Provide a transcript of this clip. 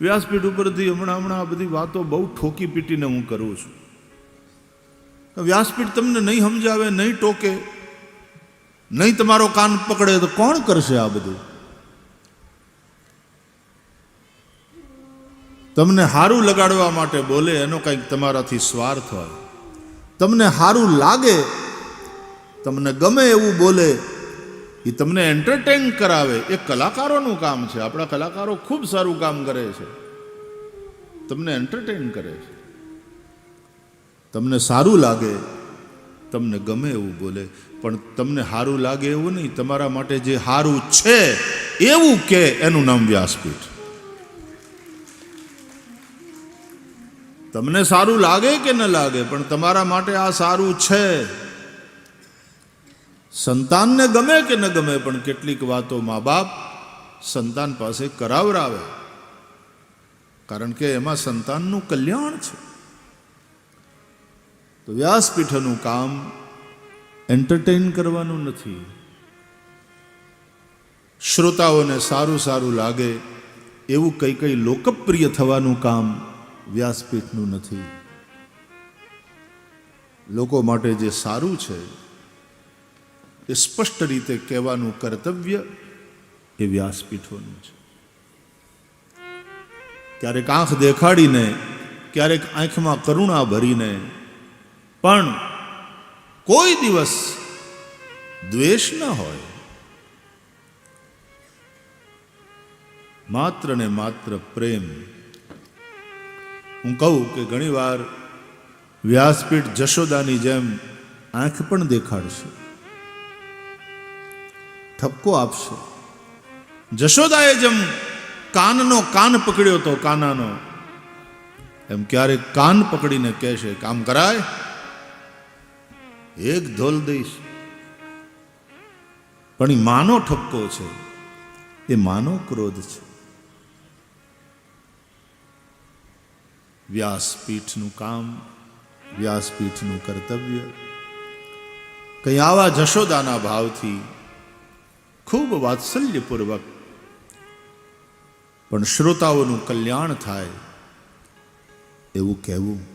વ્યાસપીઠ ઉપરથી હમણાં હમણાં આ બધી વાતો બહુ ઠોકી પીટીને હું કરું છું. વ્યાસપીઠ તમને નહીં સમજાવે, નહીં ટોકે, નહીં તમારો કાન પકડે તો કોણ કરશે આ બધું? તમને હારું લગાડવા માટે બોલે એનો કંઈક તમારાથી સ્વાર્થ હોય. તમને હારું લાગે, તમને ગમે એવું બોલે એ તમને એન્ટરટેન કરાવે. એ કલાકારોનું કામ છે. આપણા કલાકારો ખૂબ સારું કામ કરે છે. તમને એન્ટરટેન કરે છે. તમને સારું લાગે. તમને ગમે એવું બોલે. પણ તમને સારું લાગે એવું નહીં. તમારા માટે જે સારું છે, એવું કે એનું નામ વ્યાસપીઠ. તમને સારું લાગે કે ન લાગે, પણ તમારા માટે આ સારું છે. સંતાનને ગમે કે ન ગમે, પણ કેટલીક વાતો મા બાપ સંતાન પાસે કરાવરાવે. કારણ કે એમાં સંતાનનું કલ્યાણ છે. તો વ્યાસપીઠનું કામ એન્ટરટેન કરવાનું નથી. શ્રોતાઓને સારું સારું લાગે એવું કઈ કઈ લોકપ્રિય થવાનું કામ વ્યાસપીઠનું નથી. લોકો માટે જે સારું છે એ સ્પષ્ટ રીતે કહેવાનું કર્તવ્ય એ વ્યાસપીઠોનું છે. ક્યારેક આંખ દેખાડીને, ક્યારેક આંખમાં કરુણા ભરીને, પણ કોઈ દિવસ દ્વેષ ન હોય. માત્ર ને માત્ર પ્રેમ. હું કહું કે ઘણીવાર વ્યાસપીઠ જશોદાની જેમ આંખ પણ દેખાડશે. ઠપકો આપશે. જશોદાએ જેમ કાનનો કાન પકડ્યો તો કાનાનો, એમ ક્યારેક કાન પકડીને કહેશે, કામ કરાય? એક ધોલ દઈશ. પણ એ માનો ઠપકો છે. એ માનો ક્રોધ છે. વ્યાસપીઠનું કામ, વ્યાસપીઠનું કર્તવ્ય, કંઈ આવા જશોદાના ભાવથી ખૂબ વાત્સલ્યપૂર્વક. પણ શ્રોતાઓનું કલ્યાણ થાય એવું કહેવું.